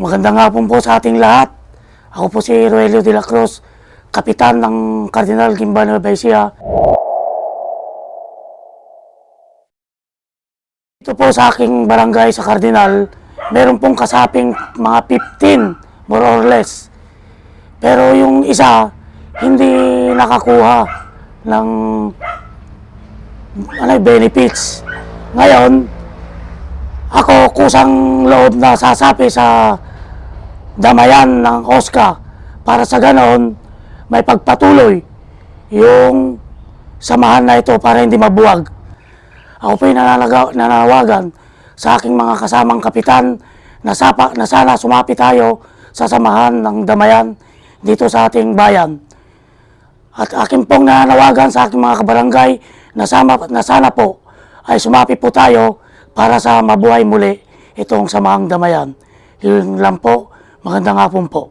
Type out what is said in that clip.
Magandang hapon po sa ating lahat. Ako po si Roelio de la Cruz, kapitan ng Cardinal Gimbano Baisia. Ito po sa aking barangay sa Cardinal, meron pong kasaping mga 15, more or less. Pero yung isa, hindi nakakuha ng ano, benefits. Ngayon, ako kusang loob na sasapi sa damayan ng OSCA para sa ganon may pagpatuloy yung samahan na ito para hindi mabuwag. Ako po'y nananawagan sa aking mga kasamang kapitan na, sapa, na sana sumapi tayo sa samahan ng damayan dito sa ating bayan. At aking pong nananawagan sa aking mga kabarangay na, sama, na sana po ay sumapi po tayo para sa mabuhay muli itong samahang damayan. Yun lang po. Magandang hapon po.